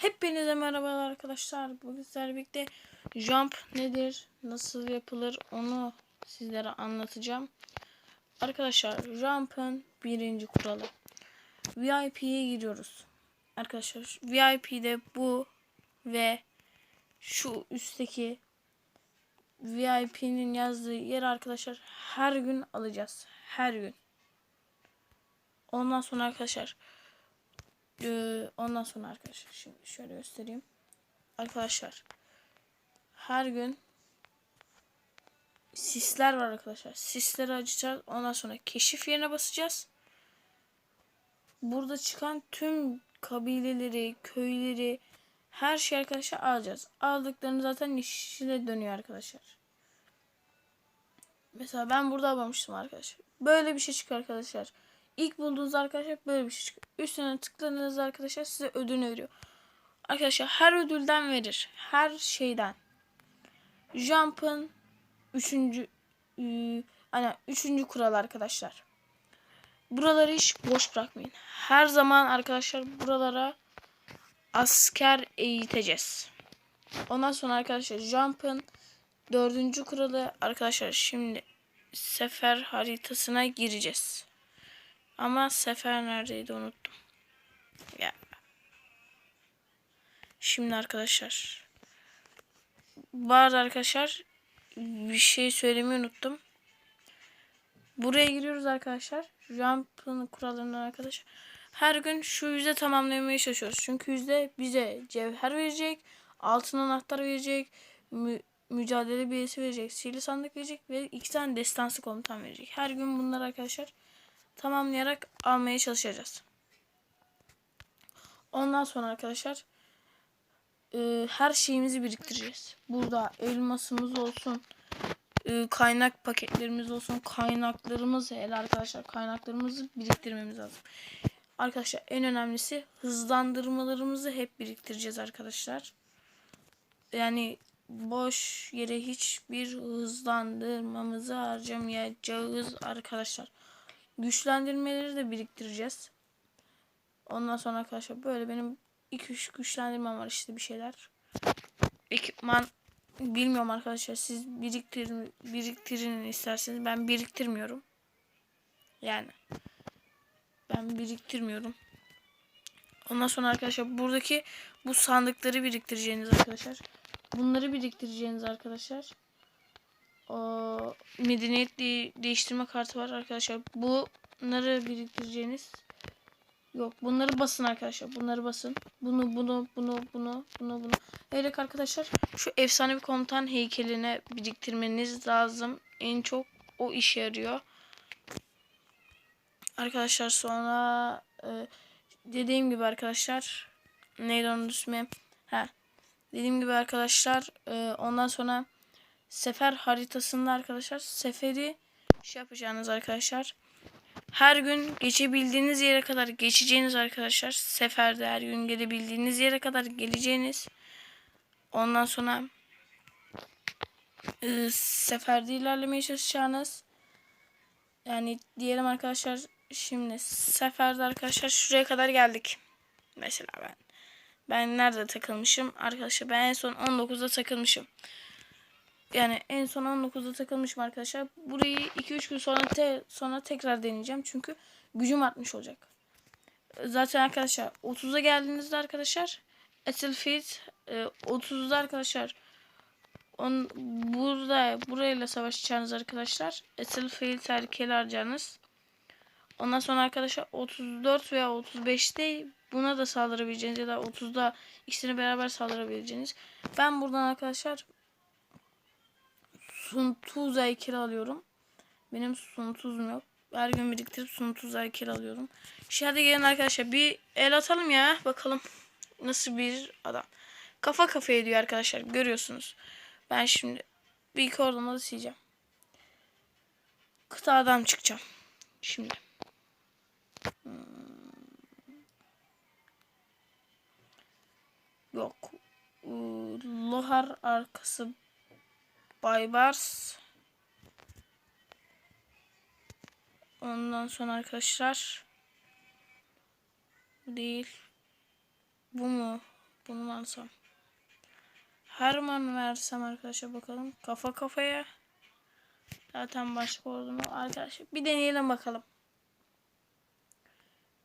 Hepinize merhabalar arkadaşlar. Bugün sizlerle birlikte jump nedir, nasıl yapılır onu sizlere anlatacağım. Arkadaşlar jump'ın birinci kuralı. VIP'ye giriyoruz. Arkadaşlar VIP'de bu ve şu üstteki VIP'nin yazdığı yer arkadaşlar her gün alacağız. Her gün. Ondan sonra arkadaşlar ee, ondan sonra arkadaşlar şimdi şöyle göstereyim. Arkadaşlar her gün sisler var arkadaşlar. Sisleri açacağız. Ondan sonra keşif yerine basacağız. Burada çıkan tüm kabileleri, köyleri, her şey arkadaşlar alacağız. Aldıklarını zaten işine dönüyor arkadaşlar. Mesela ben burada almamıştım arkadaşlar. Böyle bir şey çıkıyor arkadaşlar. İlk bulduğunuz arkadaşlar böyle bir şey çıkıyor. Üstüne tıkladığınız arkadaşlar size ödül veriyor. Arkadaşlar her ödülden verir. Her şeyden. Jump'ın üçüncü ıı, hani üçüncü kural arkadaşlar. Buraları hiç boş bırakmayın. Her zaman arkadaşlar buralara asker eğiteceğiz. Ondan sonra arkadaşlar Jump'ın dördüncü kuralı arkadaşlar şimdi sefer haritasına gireceğiz. Ama sefer neredeydi unuttum. Ya. Şimdi arkadaşlar. Bu arada arkadaşlar bir şey söylemeyi unuttum. Buraya giriyoruz arkadaşlar. Jump'ın kurallarından arkadaşlar. Her gün şu yüzde tamamlamaya çalışıyoruz. Çünkü yüzde bize cevher verecek. Altın anahtar verecek. Mü mücadele bilgisi verecek. Sihirli sandık verecek. Ve iki tane destansı komutan verecek. Her gün bunlar arkadaşlar tamamlayarak almaya çalışacağız. Ondan sonra arkadaşlar e, her şeyimizi biriktireceğiz. Burada elmasımız olsun, e, kaynak paketlerimiz olsun, kaynaklarımız hele arkadaşlar kaynaklarımızı biriktirmemiz lazım. Arkadaşlar en önemlisi hızlandırmalarımızı hep biriktireceğiz arkadaşlar. Yani boş yere hiçbir hızlandırmamızı harcamayacağız arkadaşlar güçlendirmeleri de biriktireceğiz. Ondan sonra arkadaşlar böyle benim 2-3 güçlendirmem var işte bir şeyler. Ekipman bilmiyorum arkadaşlar siz biriktirin, biriktirin isterseniz ben biriktirmiyorum. Yani ben biriktirmiyorum. Ondan sonra arkadaşlar buradaki bu sandıkları biriktireceğiniz arkadaşlar. Bunları biriktireceğiniz arkadaşlar medeniyet de değiştirme kartı var arkadaşlar. Bunları biriktireceğiniz yok. Bunları basın arkadaşlar. Bunları basın. Bunu bunu bunu bunu bunu bunu. Evet arkadaşlar şu efsane bir komutan heykeline biriktirmeniz lazım. En çok o işe yarıyor. Arkadaşlar sonra e, dediğim gibi arkadaşlar neydi onun ismi? Ha. Dediğim gibi arkadaşlar e, ondan sonra sefer haritasında arkadaşlar seferi şey yapacağınız arkadaşlar. Her gün geçebildiğiniz yere kadar geçeceğiniz arkadaşlar. Seferde her gün gelebildiğiniz yere kadar geleceğiniz. Ondan sonra e, seferde ilerlemeye çalışacağınız. Yani diyelim arkadaşlar şimdi seferde arkadaşlar şuraya kadar geldik. Mesela ben. Ben nerede takılmışım? Arkadaşlar ben en son 19'da takılmışım. Yani en son 19'da takılmışım arkadaşlar. Burayı 2-3 gün sonra te sonra tekrar deneyeceğim. Çünkü gücüm artmış olacak. Zaten arkadaşlar 30'a geldiğinizde arkadaşlar Battlefield e, 30'da arkadaşlar on, burada burayla savaşacağınız arkadaşlar Battlefield erkeği harcanız. Ondan sonra arkadaşlar 34 veya 35'te buna da saldırabileceğiniz ya da 30'da ikisini beraber saldırabileceğiniz. Ben buradan arkadaşlar Suntuz heykeli alıyorum. Benim suntuzum yok. Her gün biriktirip suntuz heykeli alıyorum. Şimdi gelin arkadaşlar bir el atalım ya. Bakalım nasıl bir adam. Kafa kafaya diyor arkadaşlar. Görüyorsunuz. Ben şimdi bir iki oradan da sileceğim. Kıta adam çıkacağım. Şimdi. Hmm. Yok. Lohar arkası Baybars. Ondan sonra arkadaşlar değil. Bu mu? Bunu mu alsam? Herman versem arkadaşlar bakalım. Kafa kafaya. Zaten başka olduğunu arkadaşlar. Bir deneyelim bakalım.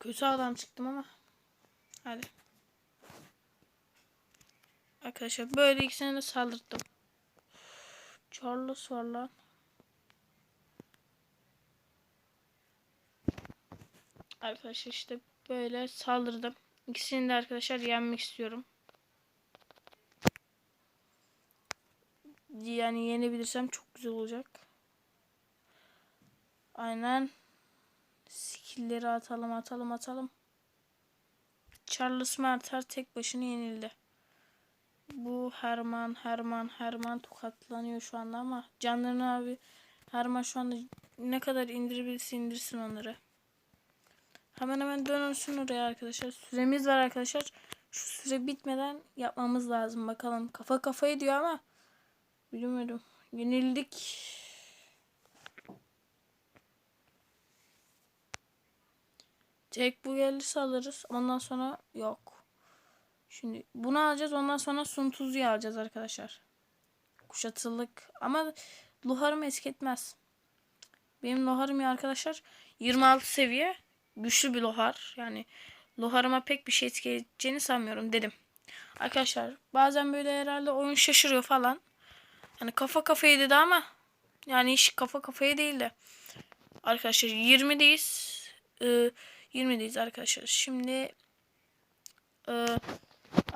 Kötü adam çıktım ama. Hadi. Arkadaşlar böyle ikisine de saldırdım. Charles var lan. Arkadaşlar işte böyle saldırdım. İkisini de arkadaşlar yenmek istiyorum. Yani yenebilirsem çok güzel olacak. Aynen. Skill'leri atalım atalım atalım. Charles Merter tek başına yenildi. Bu Herman Herman Herman tokatlanıyor şu anda ama canlarını abi Herman şu anda ne kadar indirebilirse indirsin onları. Hemen hemen dönsün oraya arkadaşlar. Süremiz var arkadaşlar. Şu süre bitmeden yapmamız lazım bakalım. Kafa kafaya diyor ama bilmiyorum. Yenildik. Tek bu gelirse alırız. Ondan sonra yok. Şimdi bunu alacağız. Ondan sonra sun tuzuyu alacağız arkadaşlar. Kuşatılık. Ama loharım eskitmez. Benim loharım ya arkadaşlar 26 seviye. Güçlü bir lohar. Yani loharıma pek bir şey etki sanmıyorum dedim. Arkadaşlar bazen böyle herhalde oyun şaşırıyor falan. Yani kafa kafaya dedi ama yani iş kafa kafaya değil de. Arkadaşlar 20'deyiz. Ee, 20'deyiz arkadaşlar. Şimdi e,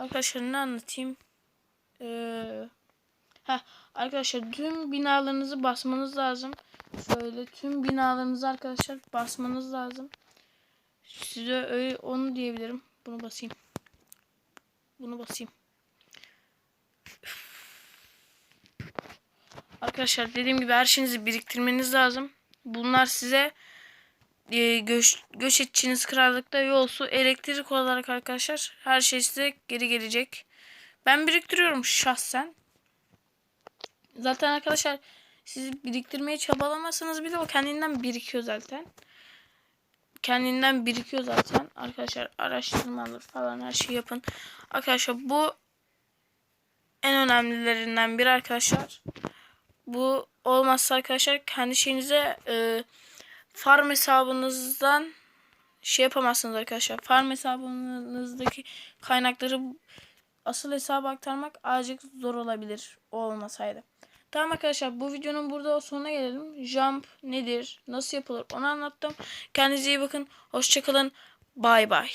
arkadaşlar ne anlatayım? Ee, heh, arkadaşlar tüm binalarınızı basmanız lazım. Şöyle tüm binalarınızı arkadaşlar basmanız lazım. Size öyle onu diyebilirim. Bunu basayım. Bunu basayım. Arkadaşlar dediğim gibi her şeyinizi biriktirmeniz lazım. Bunlar size e, göç, göç edeceğiniz krallıkta yol su elektrik olarak arkadaşlar her şey size geri gelecek. Ben biriktiriyorum şahsen. Zaten arkadaşlar siz biriktirmeye çabalamasanız bile o kendinden birikiyor zaten. Kendinden birikiyor zaten. Arkadaşlar araştırmalar falan her şeyi yapın. Arkadaşlar bu en önemlilerinden biri arkadaşlar. Bu olmazsa arkadaşlar kendi şeyinize e, farm hesabınızdan şey yapamazsınız arkadaşlar. Farm hesabınızdaki kaynakları asıl hesaba aktarmak azıcık zor olabilir olmasaydı. Tamam arkadaşlar bu videonun burada sonuna gelelim. Jump nedir? Nasıl yapılır? Onu anlattım. Kendinize iyi bakın. Hoşçakalın. Bay bay.